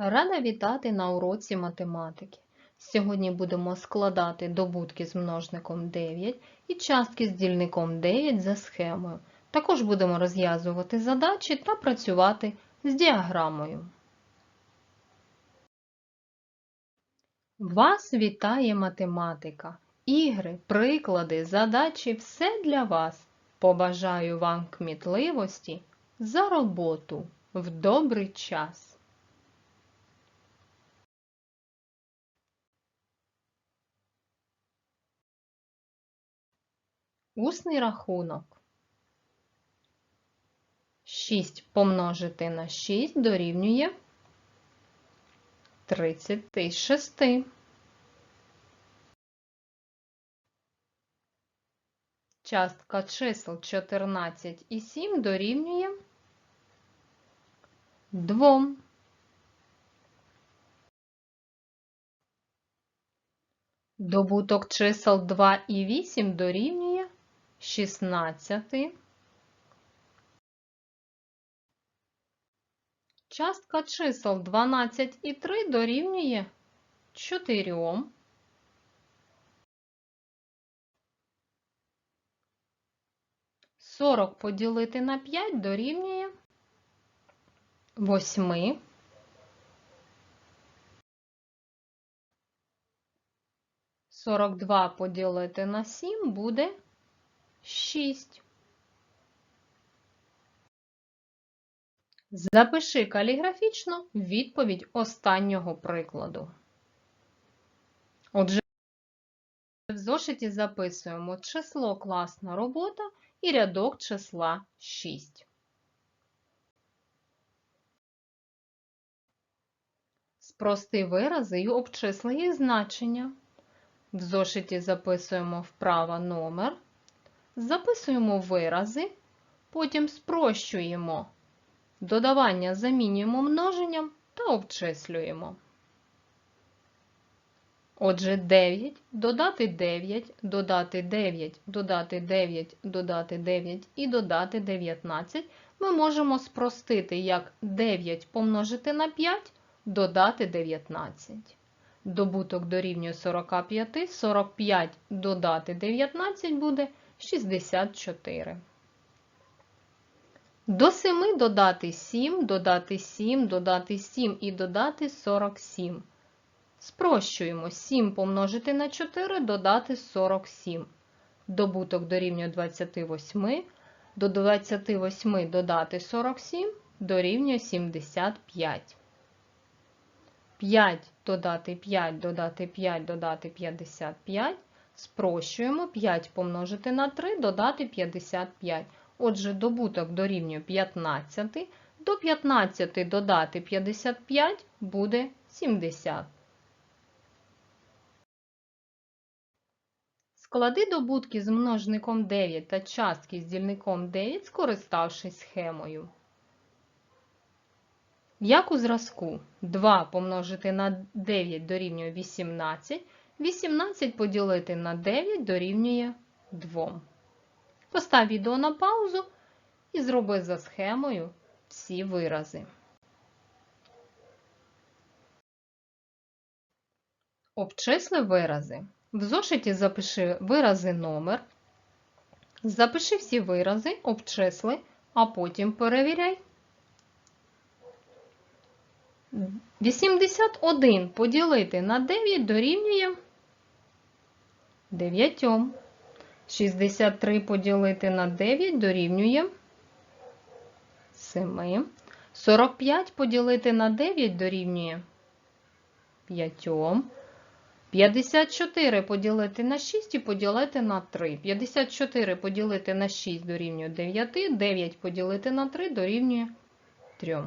Рада вітати на уроці математики. Сьогодні будемо складати добутки з множником 9 і частки з дільником 9 за схемою. Також будемо розв'язувати задачі та працювати з діаграмою. Вас вітає математика. Ігри, приклади, задачі все для вас. Побажаю вам кмітливості за роботу в добрий час. Усний рахунок. 6 помножити на 6 дорівнює 36. Частка чисел 14 і 7 дорівнює 2. Добуток чисел 2 і 8 дорівнює 16. Частка чисел 12 і 3 дорівнює 4. Сорок поділити на 5 дорівнює 8. Сорок два поділити на 7 буде 6. Запиши каліграфічно відповідь останнього прикладу. Отже, в зошиті записуємо число класна робота і рядок числа 6. Спрости вирази і обчисли їх значення. В зошиті записуємо вправа номер, записуємо вирази, потім спрощуємо. Додавання замінюємо множенням та обчислюємо. Отже, 9, додати 9, додати 9, додати 9, додати 9 і додати 19 ми можемо спростити як 9 помножити на 5, додати 19. Добуток дорівнює 45, 45 додати 19 буде 64. До 7 додати 7, додати 7, додати 7 і додати 47. Спрощуємо 7 помножити на 4, додати 47. Добуток дорівнює 28. До 28 додати 47 дорівнює 75. 5 додати 5, додати 5, додати 55. Спрощуємо 5 помножити на 3, додати 55. Отже, добуток дорівнює 15. До 15 додати 55 буде 70. Склади добутки з множником 9 та частки з дільником 9, скориставшись схемою. Як у зразку 2 помножити на 9 дорівнює 18, 18 поділити на 9 дорівнює 2. Постав відео на паузу і зроби за схемою всі вирази. Обчисли вирази. В зошиті запиши вирази номер. Запиши всі вирази, обчисли, а потім перевіряй. 81 поділити на 9 дорівнює 9. 63 поділити на 9 дорівнює 7. 45 поділити на 9 дорівнює 5. 54 поділити на 6 і поділити на 3. 54 поділити на 6 дорівнює 9. 9 поділити на 3 дорівнює 3.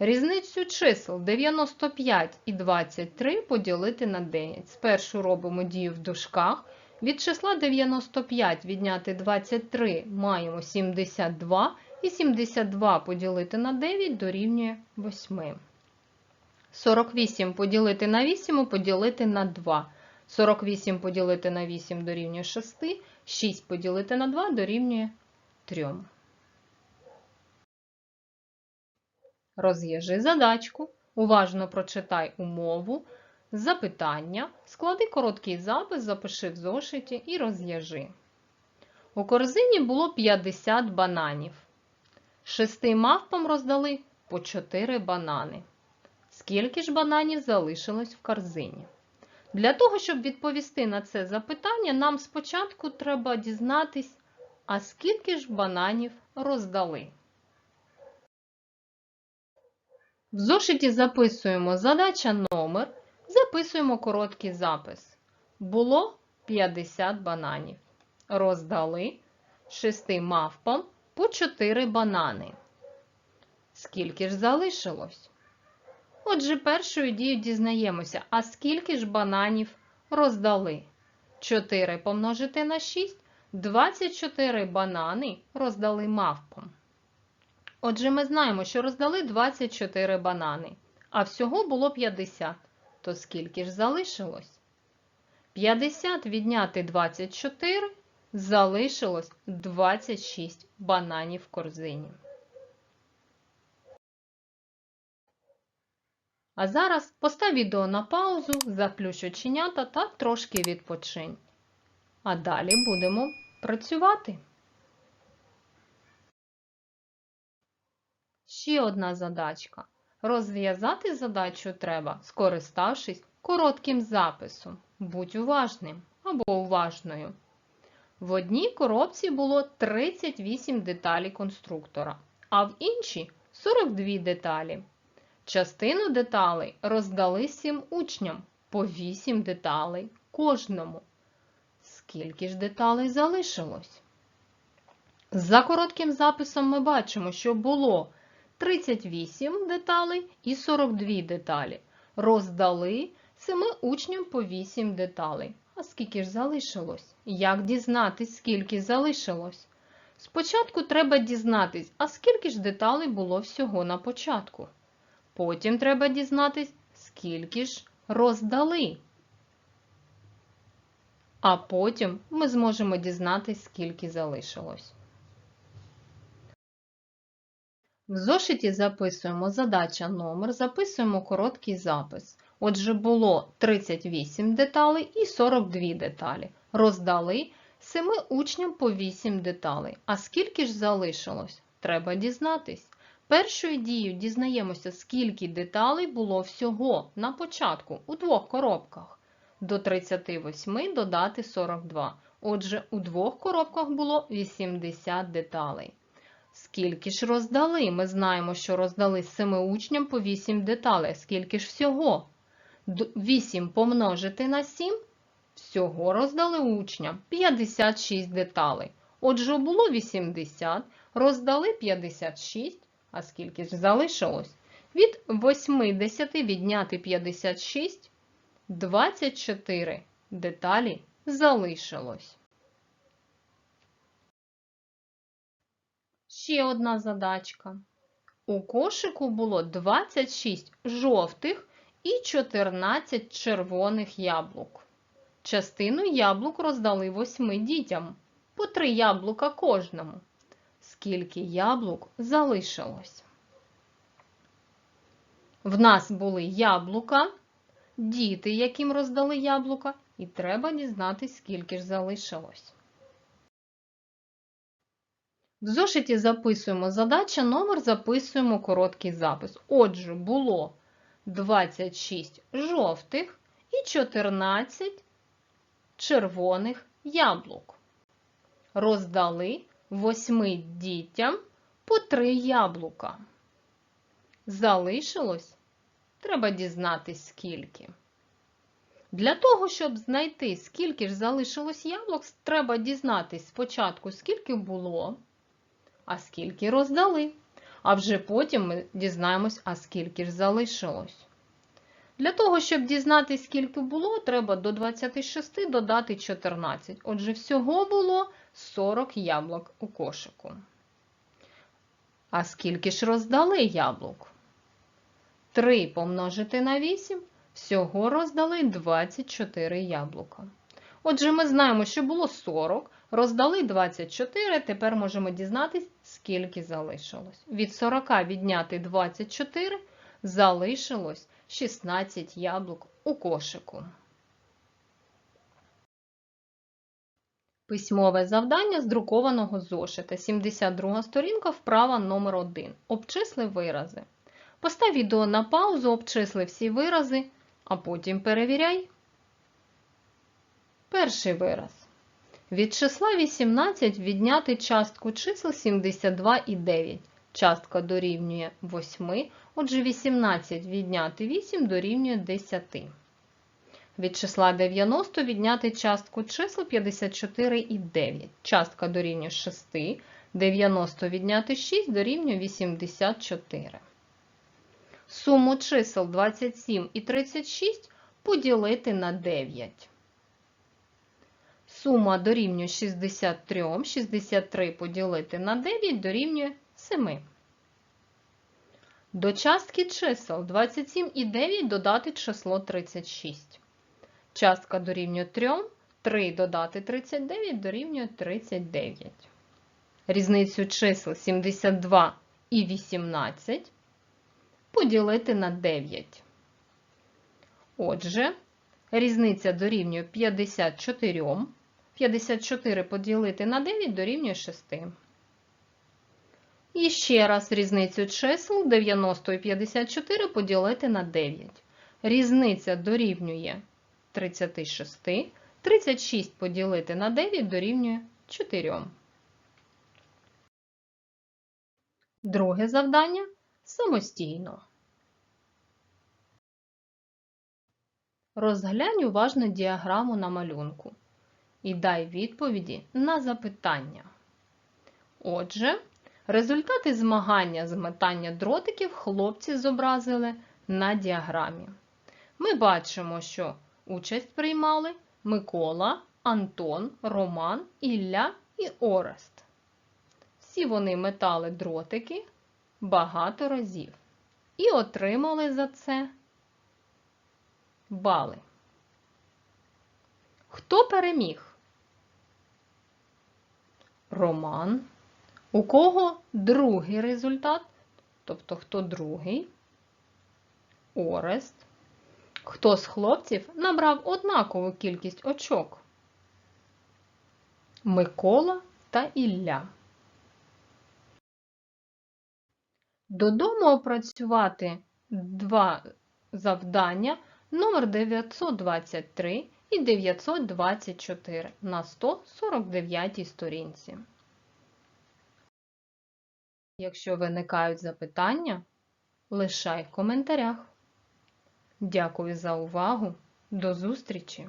Різницю чисел 95 і 23 поділити на 9. Спершу робимо дію в дужках. Від числа 95 відняти 23 маємо 72, і 72 поділити на 9 дорівнює 8. 48 поділити на 8 поділити на 2. 48 поділити на 8 дорівнює 6, 6 поділити на 2 дорівнює 3. Розв'яжи задачку. Уважно прочитай умову, запитання, склади короткий запис, запиши в зошиті і розв'яжи. У корзині було 50 бананів. Шести мавпам роздали по 4 банани. Скільки ж бананів залишилось в корзині? Для того, щоб відповісти на це запитання, нам спочатку треба дізнатись, а скільки ж бананів роздали. В зошиті записуємо задача номер, записуємо короткий запис. Було 50 бананів. Роздали 6 мавпам по 4 банани. Скільки ж залишилось? Отже, першою дією дізнаємося, а скільки ж бананів роздали? 4 помножити на 6 24 банани роздали мавпам. Отже, ми знаємо, що роздали 24 банани, а всього було 50. То скільки ж залишилось? 50 відняти 24 залишилось 26 бананів в корзині. А зараз постав відео на паузу, заплющ оченята та трошки відпочинь. А далі будемо працювати. Ще одна задачка. Розв'язати задачу треба, скориставшись коротким записом. Будь уважним або уважною. В одній коробці було 38 деталей конструктора, а в іншій 42 деталі. Частину деталей роздали всім учням по 8 деталей кожному. Скільки ж деталей залишилось? За коротким записом ми бачимо, що було 38 деталей і 42 деталі. Роздали 7 учням по 8 деталей. А скільки ж залишилось? Як дізнатись, скільки залишилось? Спочатку треба дізнатись, а скільки ж деталей було всього на початку. Потім треба дізнатись, скільки ж роздали. А потім ми зможемо дізнатись, скільки залишилось. В зошиті записуємо задача номер, записуємо короткий запис. Отже, було 38 деталей і 42 деталі. Роздали 7 учням по 8 деталей. А скільки ж залишилось? Треба дізнатись. Першою дією дізнаємося, скільки деталей було всього на початку у двох коробках. До 38 додати 42. Отже, у двох коробках було 80 деталей. Скільки ж роздали? Ми знаємо, що роздали 7 учням по 8 деталей. Скільки ж всього? 8 помножити на 7. Всього роздали учням 56 деталей. Отже, було 80, роздали 56. А скільки ж залишилось? Від 80 відняти 56, 24 деталі залишилось. Ще одна задачка. У кошику було 26 жовтих і 14 червоних яблук. Частину яблук роздали 8 дітям, по 3 яблука кожному скільки яблук залишилось. В нас були яблука, діти, яким роздали яблука, і треба дізнатися, скільки ж залишилось. В зошиті записуємо задача, номер записуємо короткий запис. Отже, було 26 жовтих і 14 червоних яблук. Роздали восьми дітям по три яблука. Залишилось? Треба дізнатись, скільки. Для того, щоб знайти, скільки ж залишилось яблук, треба дізнатись спочатку, скільки було, а скільки роздали. А вже потім ми дізнаємось, а скільки ж залишилось. Для того, щоб дізнатися, скільки було, треба до 26 додати 14. Отже, всього було 40 яблук у кошику. А скільки ж роздали яблук? 3 помножити на 8, всього роздали 24 яблука. Отже, ми знаємо, що було 40, роздали 24, тепер можемо дізнатися, скільки залишилось. Від 40 відняти 24 залишилось 16 яблук у кошику. Письмове завдання з друкованого зошита. 72 сторінка, вправа номер 1. Обчисли вирази. Постав відео на паузу, обчисли всі вирази, а потім перевіряй. Перший вираз. Від числа 18 відняти частку чисел 72 і 9. Частка дорівнює 8, отже 18 відняти 8 дорівнює 10. Від числа 90 відняти частку чисел 54 і 9. Частка дорівнює 6, 90 відняти 6 дорівнює 84. Суму чисел 27 і 36 поділити на 9. Сума дорівнює 63, 63 поділити на 9 дорівнює 7. До частки чисел 27 і 9 додати число 36. Частка дорівнює 3, 3 додати 39 дорівнює 39. Різницю чисел 72 і 18 поділити на 9. Отже, різниця дорівнює 54. 54 поділити на 9 дорівнює 6. І ще раз різницю чисел 90 і 54 поділити на 9. Різниця дорівнює 36. 36 поділити на 9 дорівнює 4. Друге завдання самостійно. Розглянь уважно діаграму на малюнку і дай відповіді на запитання. Отже, результати змагання з метання дротиків хлопці зобразили на діаграмі. Ми бачимо, що участь приймали Микола, Антон, Роман, Ілля і Орест. Всі вони метали дротики багато разів і отримали за це бали. Хто переміг? Роман. У кого другий результат? Тобто, хто другий? Орест. Хто з хлопців набрав однакову кількість очок? Микола та Ілля. Додому опрацювати два завдання номер 923 і 924 на 149 сторінці. Якщо виникають запитання, лишай в коментарях. Дякую за увагу. До зустрічі!